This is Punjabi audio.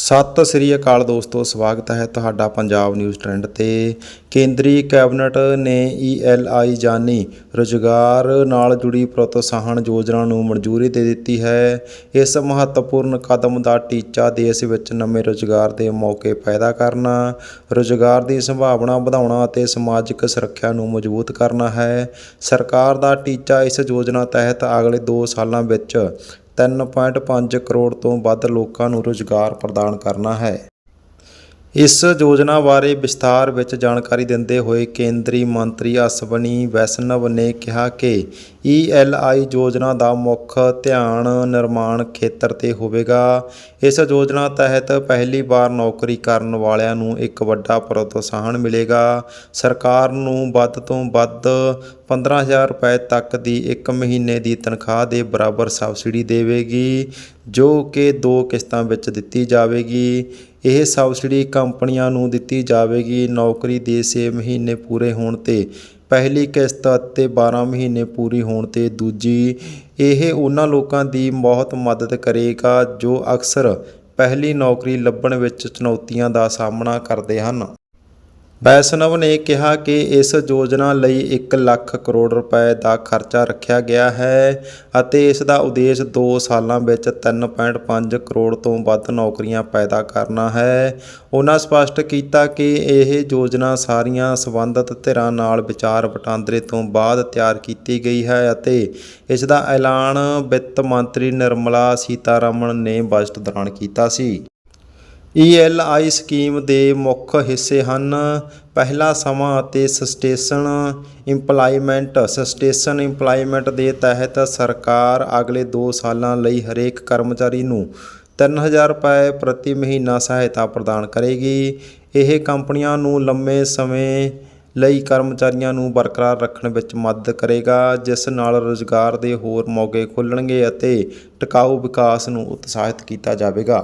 ਸਤਿ ਸ੍ਰੀ ਅਕਾਲ ਦੋਸਤੋ, ਸਵਾਗਤ ਹੈ ਤੁਹਾਡਾ ਪੰਜਾਬ ਨਿਊਜ਼ ਟ੍ਰੈਂਡ ਤੇ। ਕੇਂਦਰੀ ਕੈਬਨਿਟ ਨੇ ਈਐਲਆਈ ਜਾਨੀ ਰੁਜ਼ਗਾਰ ਨਾਲ ਜੁੜੀ ਪ੍ਰੋਤਸਾਹਨ ਯੋਜਨਾ ਨੂੰ ਮਨਜ਼ੂਰੀ ਦੇ ਦਿੱਤੀ ਹੈ। ਇਸ ਮਹੱਤਵਪੂਰਨ ਕਦਮ ਦਾ ਟੀਚਾ ਦੇਸ਼ ਵਿੱਚ ਨਵੇਂ ਰੁਜ਼ਗਾਰ ਦੇ ਮੌਕੇ ਪੈਦਾ ਕਰਨਾ, ਰੁਜ਼ਗਾਰ ਦੀ ਸੰਭਾਵਨਾ ਵਧਾਉਣਾ ਅਤੇ ਸਮਾਜਿਕ ਸੁਰੱਖਿਆ ਨੂੰ ਮਜ਼ਬੂਤ ਕਰਨਾ ਹੈ। ਸਰਕਾਰ ਦਾ ਟੀਚਾ ਇਸ ਯੋਜਨਾ ਤਹਿਤ ਅਗਲੇ 2 ਸਾਲਾਂ ਵਿੱਚ 3.5 ਕਰੋੜ ਤੋਂ ਵੱਧ ਲੋਕਾਂ ਨੂੰ ਰੁਜ਼ਗਾਰ ਪ੍ਰਦਾਨ ਕਰਨਾ ਹੈ। ਇਸ ਯੋਜਨਾ ਬਾਰੇ ਵਿਸਥਾਰ ਵਿੱਚ ਜਾਣਕਾਰੀ ਦਿੰਦੇ ਹੋਏ ਕੇਂਦਰੀ ਮੰਤਰੀ ਅਸ਼ਵਨੀ ਵੈਸ਼ਨਵ ਨੇ ਕਿਹਾ ਕਿ ਈਐਲਆਈ ਯੋਜਨਾ ਦਾ ਮੁੱਖ ਧਿਆਨ ਨਿਰਮਾਣ ਖੇਤਰ ਤੇ ਹੋਵੇਗਾ। ਇਸ ਯੋਜਨਾ ਤਹਿਤ ਪਹਿਲੀ ਵਾਰ ਨੌਕਰੀ ਕਰਨ ਵਾਲਿਆਂ ਨੂੰ ਇੱਕ ਵੱਡਾ ਪ੍ਰੋਤਸਾਹਨ ਮਿਲੇਗਾ। ਸਰਕਾਰ ਨੂੰ ਵੱਧ ਤੋਂ ਵੱਧ 15000 ਰੁਪਏ ਤੱਕ ਦੀ ਇੱਕ ਮਹੀਨੇ ਦੀ ਤਨਖਾਹ ਦੇ ਬਰਾਬਰ ਸਬਸਿਡੀ ਦੇਵੇਗੀ, ਜੋ ਕਿ ਦੋ ਕਿਸ਼ਤਾਂ ਵਿੱਚ ਦਿੱਤੀ ਜਾਵੇਗੀ। ਇਹ ਸਬਸਿਡੀ ਕੰਪਨੀਆਂ ਨੂੰ ਦਿੱਤੀ ਜਾਵੇਗੀ। ਨੌਕਰੀ ਦੇ ਛੇ ਮਹੀਨੇ ਪੂਰੇ ਹੋਣ ਤੇ ਪਹਿਲੀ ਕਿਸ਼ਤ ਅਤੇ 12 ਮਹੀਨੇ ਪੂਰੀ ਹੋਣ ਤੇ ਦੂਜੀ। ਇਹ ਉਹਨਾਂ ਲੋਕਾਂ ਦੀ ਬਹੁਤ ਮਦਦ ਕਰੇਗਾ ਜੋ ਅਕਸਰ ਪਹਿਲੀ ਨੌਕਰੀ ਲੱਭਣ ਵਿੱਚ ਚੁਣੌਤੀਆਂ ਦਾ ਸਾਹਮਣਾ ਕਰਦੇ ਹਨ। ਵੈਸ਼ਨਵ ਨੇ ਕਿਹਾ ਕਿ ਇਸ ਯੋਜਨਾ ਲਈ 1 ਲੱਖ ਕਰੋੜ ਰੁਪਏ ਦਾ ਖਰਚਾ ਰੱਖਿਆ ਗਿਆ ਹੈ ਅਤੇ ਇਸ ਦਾ ਉਦੇਸ਼ 2 ਸਾਲਾਂ ਵਿੱਚ 3.5 ਕਰੋੜ ਤੋਂ ਵੱਧ ਨੌਕਰੀਆਂ ਪੈਦਾ ਕਰਨਾ ਹੈ। ਉਹਨਾਂ ਸਪਸ਼ਟ ਕੀਤਾ ਕਿ ਇਹ ਯੋਜਨਾ ਸਾਰੀਆਂ ਸੰਬੰਧਿਤ ਧਿਰਾਂ ਨਾਲ ਵਿਚਾਰ ਵਟਾਂਦਰੇ ਤੋਂ ਬਾਅਦ ਤਿਆਰ ਕੀਤੀ ਗਈ ਹੈ ਅਤੇ ਇਸ ਦਾ ਐਲਾਨ ਵਿੱਤ ਮੰਤਰੀ ਨਿਰਮਲਾ ਸੀਤਾਰਮਣ ਨੇ ਬਜਟ ਦੌਰਾਨ ਕੀਤਾ ਸੀ। ਈਐਲਆਈ ਸਕੀਮ ਦੇ ਮੁੱਖ ਹਿੱਸੇ ਹਨ ਪਹਿਲਾ ਸਮਾਂ ਅਤੇ ਸਸਟੇਸ਼ਨ ਇੰਪਲਾਈਮੈਂਟ। ਸਸਟੇਸ਼ਨ ਇੰਪਲਾਈਮੈਂਟ ਦੇ ਤਹਿਤ ਸਰਕਾਰ ਅਗਲੇ 2 ਸਾਲਾਂ ਲਈ ਹਰੇਕ ਕਰਮਚਾਰੀ ਨੂੰ 3000 ਰੁਪਏ ਪ੍ਰਤੀ ਮਹੀਨਾ ਸਹਾਇਤਾ ਪ੍ਰਦਾਨ ਕਰੇਗੀ। ਇਹ ਕੰਪਨੀਆਂ ਨੂੰ ਲੰਮੇ ਸਮੇਂ ਲਈ ਕਰਮਚਾਰੀਆਂ ਨੂੰ ਬਰਕਰਾਰ ਰੱਖਣ ਵਿੱਚ ਮਦਦ ਕਰੇਗਾ, ਜਿਸ ਨਾਲ ਰੁਜ਼ਗਾਰ ਦੇ ਹੋਰ ਮੌਕੇ ਖੁੱਲ੍ਹਣਗੇ ਅਤੇ ਟਿਕਾਊ ਵਿਕਾਸ ਨੂੰ ਉਤਸ਼ਾਹਿਤ ਕੀਤਾ ਜਾਵੇਗਾ।